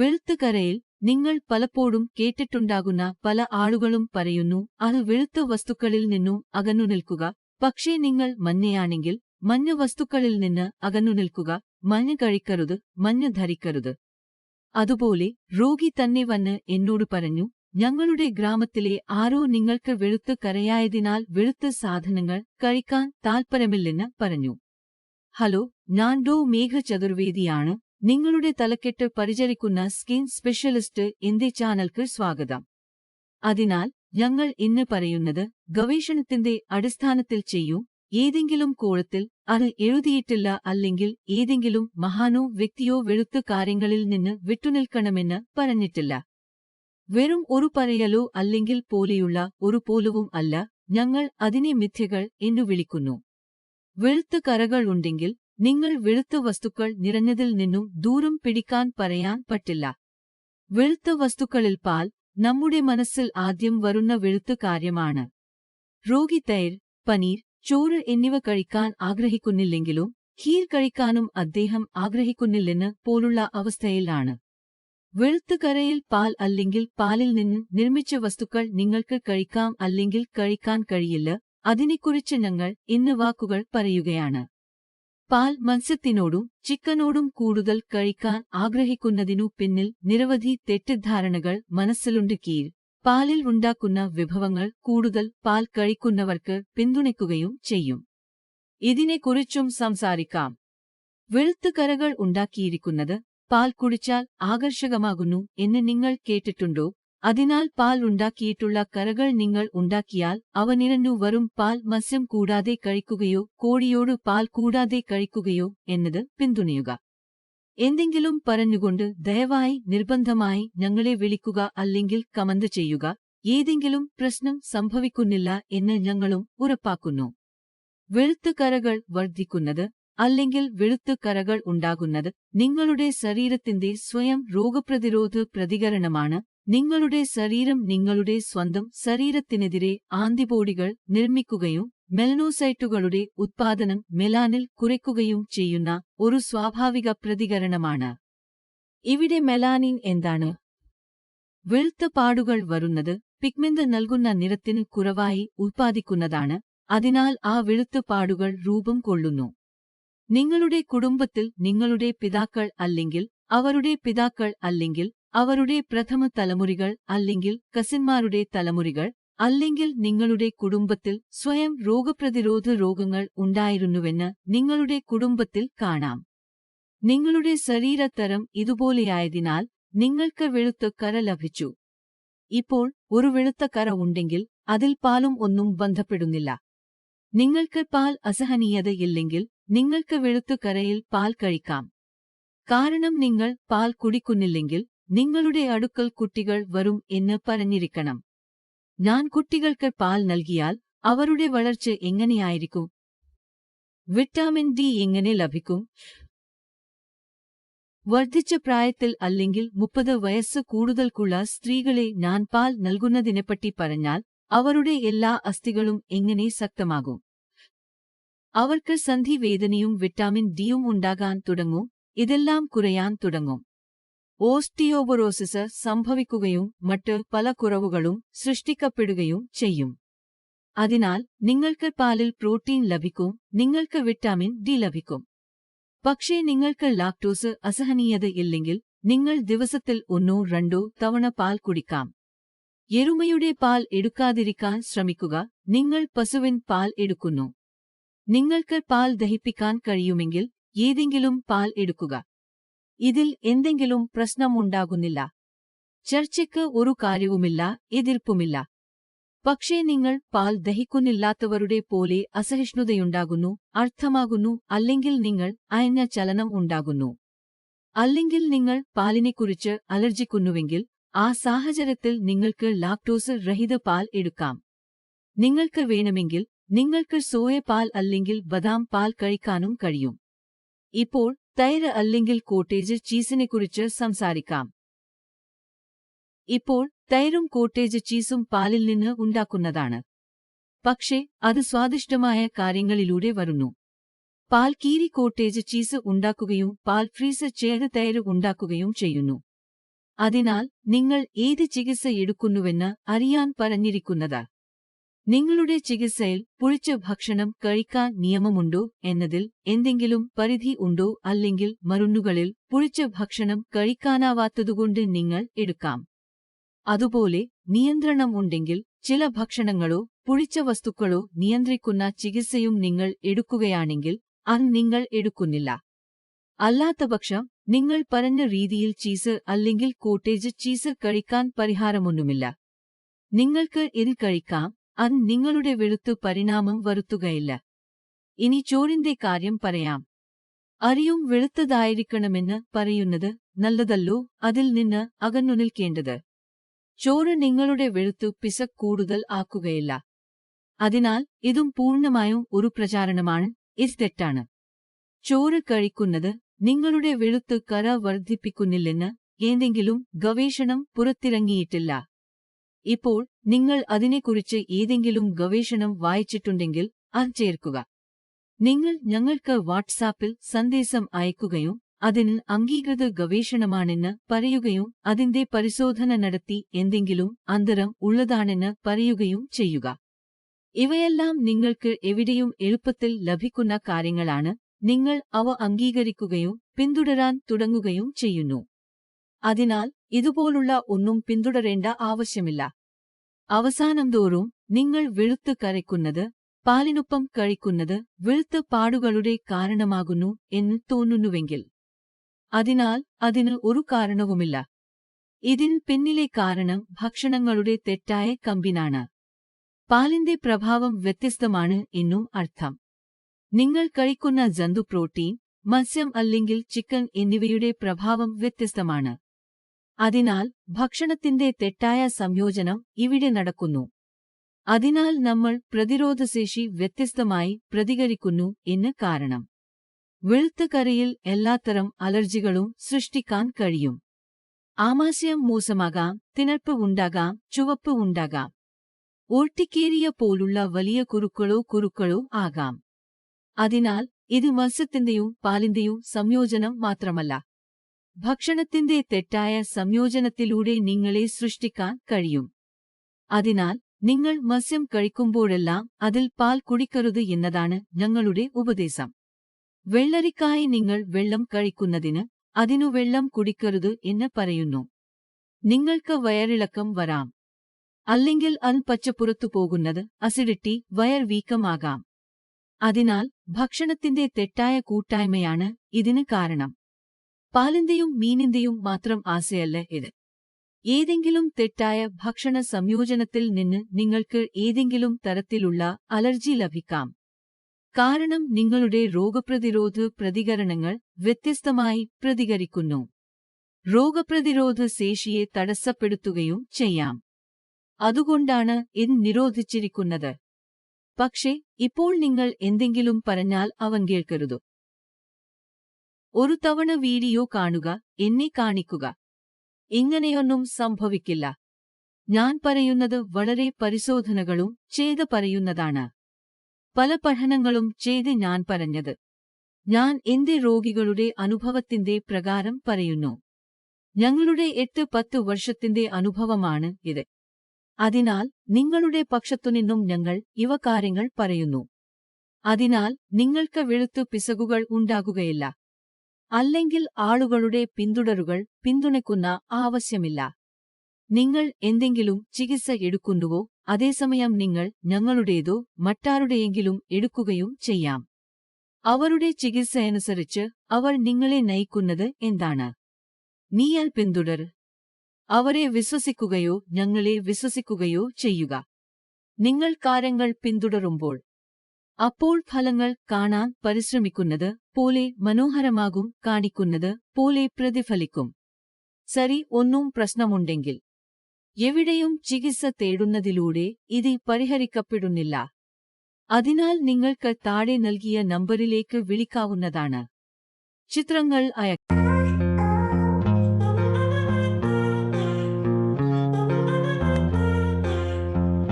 വെളുത്ത കരയിൽ നിങ്ങൾ പലപ്പോഴും കേട്ടിട്ടുണ്ടാകുന്ന പല ആളുകളും പറയുന്നു അത് വെളുത്ത വസ്തുക്കളിൽ നിന്നും അകന്നു നിൽക്കുക. പക്ഷേ നിങ്ങൾ മഞ്ഞയാണെങ്കിൽ മഞ്ഞ വസ്തുക്കളിൽ നിന്ന് അകന്നു നിൽക്കുക. മഞ്ഞ കഴിക്കരുത് മഞ്ഞ ധരിക്കരുത്. അതുപോലെ രോഗി തന്നെ വന്ന് എന്നോട് പറഞ്ഞു ഞങ്ങളുടെ ഗ്രാമത്തിലെ ആരോ നിങ്ങൾക്ക് വെളുത്ത് കരയായതിനാൽ വെളുത്ത സാധനങ്ങൾ കഴിക്കാൻ താൽപ്പര്യമില്ലെന്ന് പറഞ്ഞു. ഹലോ ഞാൻ ഡോ മേഘ ചതുർവേദിയാണ് നിങ്ങളുടെ തലക്കെട്ട് പരിചരിക്കുന്ന സ്കിൻ സ്പെഷ്യലിസ്റ്റ് ഇന്ത്യ ചാനൽക്ക് സ്വാഗതം. അതിനാൽ ഞങ്ങൾ ഇന്ന് പറയുന്നത് ഗവേഷണത്തിന്റെ അടിസ്ഥാനത്തിൽ ചെയ്യൂ ഏതെങ്കിലും കോളത്തിൽ അത് എഴുതിയിട്ടില്ല അല്ലെങ്കിൽ ഏതെങ്കിലും മഹാനോ വ്യക്തിയോ വെളുത്ത് കാര്യങ്ങളിൽ നിന്ന് വിട്ടുനിൽക്കണമെന്ന് പറഞ്ഞിട്ടില്ല. വെറും ഒരു പറയലോ അല്ലെങ്കിൽ പോലെയുള്ള ഒരു പോലവും അല്ല ഞങ്ങൾ അതിനെ മിഥ്യകൾ എന്നു വിളിക്കുന്നു. വെളുത്ത കറകൾ ഉണ്ടെങ്കിൽ നിങ്ങൾ വെളുത്ത വസ്തുക്കൾ നിറഞ്ഞതിൽ നിന്നും ദൂരം പിടിക്കാൻ പറയാൻ പറ്റില്ല. വെളുത്ത വസ്തുക്കളിൽ പാൽ നമ്മുടെ മനസ്സിൽ ആദ്യം വരുന്ന വെളുത്ത കാര്യമാണ്. രോഗി തൈർ പനീർ ചോറ് എന്നിവ കഴിക്കാൻ ആഗ്രഹിക്കുന്നില്ലെങ്കിലും ഖീർ കഴിക്കാനും അദ്ദേഹം ആഗ്രഹിക്കുന്നില്ലെന്ന് പോലുള്ള അവസ്ഥയിലാണ്. വെളുത്ത കരയിൽ പാൽ അല്ലെങ്കിൽ പാലിൽ നിന്ന് നിർമ്മിച്ച വസ്തുക്കൾ നിങ്ങൾക്ക് കഴിക്കാം അല്ലെങ്കിൽ കഴിക്കാൻ കഴിയില്ല അതിനെക്കുറിച്ച് ഞങ്ങൾ ഇന്ന് വാക്കുകൾ പറയുകയാണ്. പാൽ മത്സ്യത്തിനോടും ചിക്കനോടും കൂടുതൽ കഴിക്കാൻ ആഗ്രഹിക്കുന്നതിനു പിന്നിൽ നിരവധി തെറ്റിദ്ധാരണകൾ മനസ്സിലുണ്ട്. കീഴ് പാലിൽ ഉണ്ടാക്കുന്ന വിഭവങ്ങൾ കൂടുതൽ പാൽ കഴിക്കുന്നവർക്ക് പിന്തുണയ്ക്കുകയും ചെയ്യും. ഇതിനെക്കുറിച്ചും സംസാരിക്കാം. വെളുത്തുകരകൾ ഉണ്ടാക്കിയിരിക്കുന്നത് പാൽ കുടിച്ചാൽ ആകർഷകമാകുന്നു എന്ന് നിങ്ങൾ കേട്ടിട്ടുണ്ടോ? അതിനാൽ പാൽ ഉണ്ടാക്കിയിട്ടുള്ള കറകൾ നിങ്ങൾ ഉണ്ടാക്കിയാൽ അവ നിരന്നു വരും. പാൽ മത്സ്യം കൂടാതെ കഴിക്കുകയോ കോഴിയോട് പാൽ കൂടാതെ കഴിക്കുകയോ എന്നത് പിന്തുണയുക. എന്തെങ്കിലും പറഞ്ഞുകൊണ്ട് ദയവായി നിർബന്ധമായി ഞങ്ങളെ വിളിക്കുക അല്ലെങ്കിൽ കമന്റ് ചെയ്യുക. ഏതെങ്കിലും പ്രശ്നം സംഭവിക്കുന്നില്ല എന്ന് ഞങ്ങളും ഉറപ്പാക്കുന്നു. വെളുത്ത കരകൾ വർദ്ധിക്കുന്നത് അല്ലെങ്കിൽ വെളുത്ത കരകൾ ഉണ്ടാകുന്നത് നിങ്ങളുടെ ശരീരത്തിന്റെ സ്വയം രോഗപ്രതിരോധ പ്രതികരണമാണ്. നിങ്ങളുടെ ശരീരം നിങ്ങളുടെ സ്വന്തം ശരീരത്തിനെതിരെ ആന്റിബോഡികൾ നിർമ്മിക്കുകയും മെലനോസൈറ്റുകളുടെ ഉത്പാദനം മെലാനിൽ കുറയ്ക്കുകയും ചെയ്യുന്ന ഒരു സ്വാഭാവിക പ്രതികരണമാണ്. ഇവിടെ മെലാനിൻ എന്താണ്? വെളുത്ത പാടുകൾ വരുന്നത് പിഗ്മെന്റ് നൽകുന്ന നിറത്തിന് കുറവായി ഉത്പാദിക്കുന്നതാണ് അതിനാൽ ആ വെളുത്ത പാടുകൾ രൂപം കൊള്ളുന്നു. നിങ്ങളുടെ കുടുംബത്തിൽ നിങ്ങളുടെ പിതാക്കൾ അല്ലെങ്കിൽ അവരുടെ പിതാക്കൾ അല്ലെങ്കിൽ അവരുടെ പ്രഥമ തലമുറികൾ അല്ലെങ്കിൽ കസിന്മാരുടെ തലമുറികൾ അല്ലെങ്കിൽ നിങ്ങളുടെ കുടുംബത്തിൽ സ്വയം രോഗപ്രതിരോധ രോഗങ്ങൾ ഉണ്ടായിരുന്നുവെന്ന് നിങ്ങളുടെ കുടുംബത്തിൽ കാണാം. നിങ്ങളുടെ ശരീരത്തരം ഇതുപോലെയായതിനാൽ നിങ്ങൾക്ക് വെളുത്ത കര ലഭിച്ചു. ഇപ്പോൾ ഒരു വെളുത്ത കര ഉണ്ടെങ്കിൽ അതിൽ പാലും ഒന്നും ബന്ധപ്പെടുന്നില്ല. നിങ്ങൾക്ക് പാൽ അസഹനീയതയില്ലെങ്കിൽ നിങ്ങൾക്ക് വെളുത്ത കരയിൽ പാൽ കഴിക്കാം. കാരണം നിങ്ങൾ പാൽ കുടിക്കുന്നില്ലെങ്കിൽ നിങ്ങളുടെ അടുക്കൽ കുട്ടികൾ വരും എന്ന് പറഞ്ഞിരിക്കണം. ഞാൻ കുട്ടികൾക്ക് പാൽ നൽകിയാൽ അവരുടെ വളർച്ച എങ്ങനെയായിരിക്കും? വിറ്റാമിൻ ഡി എങ്ങനെ ലഭിക്കും? വർദ്ധിച്ച പ്രായത്തിൽ അല്ലെങ്കിൽ മുപ്പത് വയസ്സ് കൂടുതൽക്കുള്ള സ്ത്രീകളെ ഞാൻ പാൽ നൽകുന്നതിനെപ്പറ്റി പറഞ്ഞാൽ അവരുടെ എല്ലാ അസ്ഥികളും എങ്ങനെ ശക്തമാകും? അവർക്ക് സന്ധിവേദനയും വിറ്റാമിൻ ഡിയും ഉണ്ടാകാൻ തുടങ്ങും ഇതെല്ലാം കുറയാൻ തുടങ്ങും. ഓസ്റ്റിയോബൊറോസിസ് സംഭവിക്കുകയും മറ്റ് പല കുറവുകളും സൃഷ്ടിക്കപ്പെടുകയും ചെയ്യും. അതിനാൽ നിങ്ങൾക്ക് പാലിൽ പ്രോട്ടീൻ ലഭിക്കും നിങ്ങൾക്ക് വിറ്റാമിൻ ഡി ലഭിക്കും. പക്ഷേ നിങ്ങൾക്ക് ലാക്ടോസ് അസഹനീയത ഇല്ലെങ്കിൽ നിങ്ങൾ ദിവസത്തിൽ ഒന്നോ രണ്ടോ തവണ പാൽ കുടിക്കാം. എരുമയുടെ പാൽ എടുക്കാതിരിക്കാൻ ശ്രമിക്കുക നിങ്ങൾ പശുവിൻ പാൽ എടുക്കുന്നു. നിങ്ങൾക്ക് പാൽ ദഹിപ്പിക്കാൻ കഴിയുമെങ്കിൽ ഏതെങ്കിലും പാൽ എടുക്കുക. ഇതിൽ എന്തെങ്കിലും പ്രശ്നമുണ്ടാകുന്നില്ല. ചർച്ചയ്ക്ക് ഒരു കാര്യവുമില്ല എതിർപ്പുമില്ല. പക്ഷേ നിങ്ങൾ പാൽ ദഹിക്കുന്നില്ലാത്തവരുടെ പോലെ അസഹിഷ്ണുതയുണ്ടാകുന്നു അർത്ഥമാകുന്നു അല്ലെങ്കിൽ നിങ്ങൾ അയഞ്ഞ ചലനം ഉണ്ടാകുന്നു. അല്ലെങ്കിൽ നിങ്ങൾ പാലിനെക്കുറിച്ച് അലർജിക്കുന്നുവെങ്കിൽ ആ സാഹചര്യത്തിൽ നിങ്ങൾക്ക് ലാക്ടോസ് രഹിത പാൽ എടുക്കാം. നിങ്ങൾക്ക് വേണമെങ്കിൽ നിങ്ങൾക്ക് സോയ പാൽ അല്ലെങ്കിൽ ബദാം പാൽ കഴിക്കാനും കഴിയും. ഇപ്പോൾ തൈര് അല്ലെങ്കിൽ കോട്ടേജ് ചീസിനെക്കുറിച്ച് സംസാരിക്കാം. ഇപ്പോൾ തൈരും കോട്ടേജ് ചീസും പാലിൽ നിന്ന് ഉണ്ടാക്കുന്നതാണ്. പക്ഷേ അത് സ്വാദിഷ്ടമായ കാര്യങ്ങളിലൂടെ വരുന്നു. പാൽ കീരി കോട്ടേജ് ചീസ് ഉണ്ടാക്കുകയും പാൽ ഫ്രീസ് ചെയ്ത് തൈര് ഉണ്ടാക്കുകയും ചെയ്യുന്നു. അതിനാൽ നിങ്ങൾ ഏത് ചികിത്സ എടുക്കുന്നുവെന്ന് അറിയാൻ പറഞ്ഞിരിക്കുന്നത്. നിങ്ങളുടെ ചികിത്സയിൽ പുളിച്ച ഭക്ഷണം കഴിക്കാൻ നിയമമുണ്ടോ എന്നതിൽ എന്തെങ്കിലും പരിധി ഉണ്ടോ അല്ലെങ്കിൽ മരുന്നുകളിൽ പുളിച്ച ഭക്ഷണം കഴിക്കാനാവാത്തതുകൊണ്ട് നിങ്ങൾ എടുക്കാം. അതുപോലെ നിയന്ത്രണം ഉണ്ടെങ്കിൽ ചില ഭക്ഷണങ്ങളോ പുളിച്ച വസ്തുക്കളോ നിയന്ത്രിക്കുന്ന ചികിത്സയും നിങ്ങൾ എടുക്കുകയാണെങ്കിൽ അത് നിങ്ങൾ എടുക്കുന്നില്ല. അല്ലാത്തപക്ഷം നിങ്ങൾ പറഞ്ഞ രീതിയിൽ ചീസ് അല്ലെങ്കിൽ കോട്ടേജ് ചീസ് കഴിക്കാൻ പരിഹാരമൊന്നുമില്ല. നിങ്ങൾക്ക് ഇത് കഴിക്കാം. അത് നിങ്ങളുടെ വെളുത്തു പരിണാമം വരുത്തുകയില്ല. ഇനി ചോറിന്റെ കാര്യം പറയാം. അറിയും വെളുത്തതായിരിക്കണമെന്ന് പറയുന്നത് നല്ലതല്ലോ അതിൽ നിന്ന് അകന്നു നിൽക്കേണ്ടത്. ചോറ് നിങ്ങളുടെ വെളുത്തു പിസ കൂടുതൽ ആക്കുകയില്ല. അതിനാൽ ഇതും പൂർണമായും ഒരു പ്രചാരണമാണ് ഇത് തെറ്റാണ്. ചോറ് കഴിക്കുന്നത് നിങ്ങളുടെ വെളുത്ത് കര വർദ്ധിപ്പിക്കുന്നില്ലെന്ന് ഏതെങ്കിലും ഗവേഷണം പുറത്തിറങ്ങിയിട്ടില്ല. ഇപ്പോൾ നിങ്ങൾ അതിനെക്കുറിച്ച് ഏതെങ്കിലും ഗവേഷണം വായിച്ചിട്ടുണ്ടെങ്കിൽ അത് ചേർക്കുക. നിങ്ങൾ ഞങ്ങൾക്ക് വാട്സാപ്പിൽ സന്ദേശം അയക്കുകയും അതിന് അംഗീകൃത ഗവേഷണമാണെന്ന് പറയുകയും അതിന്റെ പരിശോധന നടത്തി എന്തെങ്കിലും അന്തരം ഉള്ളതാണെന്ന് പറയുകയും ചെയ്യുക. ഇവയെല്ലാം നിങ്ങൾക്ക് എവിടെയും എളുപ്പത്തിൽ ലഭിക്കുന്ന കാര്യങ്ങളാണ്. നിങ്ങൾ അവ അംഗീകരിക്കുകയും പിന്തുടരാൻ തുടങ്ങുകയും ചെയ്യുന്നു. അതിനാൽ ഇതുപോലുള്ള ഒന്നും പിന്തുടരേണ്ട ആവശ്യമില്ല. അവസാനം തോറും നിങ്ങൾ വെളുത്ത് കരയ്ക്കുന്നത് പാലിനൊപ്പം കഴിക്കുന്നത് വെളുത്ത പാടുകളുടെ കാരണമാകുന്നു എന്ന് തോന്നുന്നുവെങ്കിൽ. അതിനാൽ അതിന് ഒരു കാരണവുമില്ല. ഇതിന് പിന്നിലെ കാരണം ഭക്ഷണങ്ങളുടെ തെറ്റായ കമ്പിനാണ്. പാലിന്റെ പ്രഭാവം വ്യത്യസ്തമാണ് എന്നും അർത്ഥം. നിങ്ങൾ കഴിക്കുന്ന ജന്തു പ്രോട്ടീൻ മത്സ്യം അല്ലെങ്കിൽ ചിക്കൻ എന്നിവയുടെ പ്രഭാവം വ്യത്യസ്തമാണ്. അതിനാൽ ഭക്ഷണത്തിന്റെ തെറ്റായ സംയോജനം ഇവിടെ നടക്കുന്നു. അതിനാൽ നമ്മൾ പ്രതിരോധശേഷി വ്യത്യസ്തമായി പ്രതികരിക്കുന്നു എന്ന് കാരണം. വെളുത്ത കറിയിൽ എല്ലാത്തരം അലർജികളും സൃഷ്ടിക്കാൻ കഴിയും. ആമാശയം മോശമാകാം തിണർപ്പ് ഉണ്ടാകാം ചുവപ്പ് ഉണ്ടാകാം. ഓർട്ടിക്കേരിയ പോലുള്ള വലിയ കുരുക്കളോ കുരുക്കളോ ആകാം. അതിനാൽ ഇത് മത്സ്യത്തിന്റെയും പാലിന്റെയും സംയോജനം മാത്രമല്ല. ഭക്ഷണത്തിന്റെ തെറ്റായ സംയോജനത്തിലൂടെ നിങ്ങളെ സൃഷ്ടിക്കാൻ കഴിയും. അതിനാൽ നിങ്ങൾ മത്സ്യം കഴിക്കുമ്പോഴെല്ലാം അതിൽ പാൽ കുടിക്കരുത് എന്നതാണ് ഞങ്ങളുടെ ഉപദേശം. വെള്ളരിക്കായി നിങ്ങൾ വെള്ളം കഴിക്കുന്നതിന് അതിനു വെള്ളം കുടിക്കരുത് എന്ന് പറയുന്നു. നിങ്ങൾക്ക് വയറിളക്കം വരാം. അല്ലെങ്കിൽ അൽ പച്ചപ്പുറത്തു പോകുന്നത് അസിഡിറ്റി വയർ വീക്കമാകാം. അതിനാൽ ഭക്ഷണത്തിന്റെ തെറ്റായ കൂട്ടായ്മയാണ് ഇതിന് കാരണം. പാലിന്റെയും മീനിന്റെയും മാത്രം ആശയല്ല ഇത്. ഏതെങ്കിലും തെറ്റായ ഭക്ഷണ സംയോജനത്തിൽ നിന്ന് നിങ്ങൾക്ക് ഏതെങ്കിലും തരത്തിലുള്ള അലർജി ലഭിക്കാം. കാരണം നിങ്ങളുടെ രോഗപ്രതിരോധ പ്രതികരണങ്ങൾ വ്യത്യസ്തമായി പ്രതികരിക്കുന്നു. രോഗപ്രതിരോധ ശേഷിയെ തടസ്സപ്പെടുത്തുകയും ചെയ്യാം. അതുകൊണ്ടാണ് ഇത് നിരോധിച്ചിരിക്കുന്നത്. പക്ഷേ ഇപ്പോൾ നിങ്ങൾ എന്തെങ്കിലും പറഞ്ഞാൽ അവൻ കേൾക്കരുതു. ഒരു തവണ വീഡിയോ കാണുക എന്നെ കാണിക്കുക. ഇങ്ങനെയൊന്നും സംഭവിക്കില്ല. ഞാൻ പറയുന്നത് വളരെ പരിശോധനകളും ചെയ്ത് പറയുന്നതാണ്. പല പഠനങ്ങളും ചെയ്ത് ഞാൻ പറഞ്ഞത്. ഞാൻ എന്റെ രോഗികളുടെ അനുഭവത്തിന്റെ പ്രകാരം പറയുന്നു. ഞങ്ങളുടെ എട്ട് പത്ത് വർഷത്തിന്റെ അനുഭവമാണ് ഇത്. അതിനാൽ നിങ്ങളുടെ പക്ഷത്തുനിന്നും ഞങ്ങൾ ഇവ കാര്യങ്ങൾ പറയുന്നു. അതിനാൽ നിങ്ങൾക്ക് വെളുത്തു പിശകുകൾ ഉണ്ടാകുകയില്ല. അല്ലെങ്കിൽ ആളുകളുടെ പിന്തുടരുകൾ പിന്തുണയ്ക്കുന്ന ആവശ്യമില്ല. നിങ്ങൾ എന്തെങ്കിലും ചികിത്സ എടുക്കുന്നുവോ? അതേസമയം നിങ്ങൾ ഞങ്ങളുടേതോ മറ്റാരുടെയെങ്കിലും എടുക്കുകയും ചെയ്യാം. അവരുടെ ചികിത്സയനുസരിച്ച് അവർ നിങ്ങളെ നയിക്കുന്നത് എന്താണ്? നീയാൽ പിന്തുടർ. അവരെ വിശ്വസിക്കുകയോ ഞങ്ങളെ വിശ്വസിക്കുകയോ ചെയ്യുക. നിങ്ങൾ കാര്യങ്ങൾ പിന്തുടരുമ്പോൾ അപ്പോൾ ഫലങ്ങൾ കാണാൻ പരിശ്രമിക്കുന്നത് പോലെ മനോഹരമാകും കാണിക്കുന്നത് പോലെ പ്രതിഫലിക്കും. സരി ഒന്നും പ്രശ്നമുണ്ടെങ്കിൽ. എവിടെയും ചികിത്സ തേടുന്നതിലൂടെ ഇത് പരിഹരിക്കപ്പെടുന്നില്ല. അതിനാൽ നിങ്ങൾക്ക് താഴെ നൽകിയ നമ്പറിലേക്ക് വിളിക്കാവുന്നതാണ്. ചിത്രങ്ങൾ അയക്കാം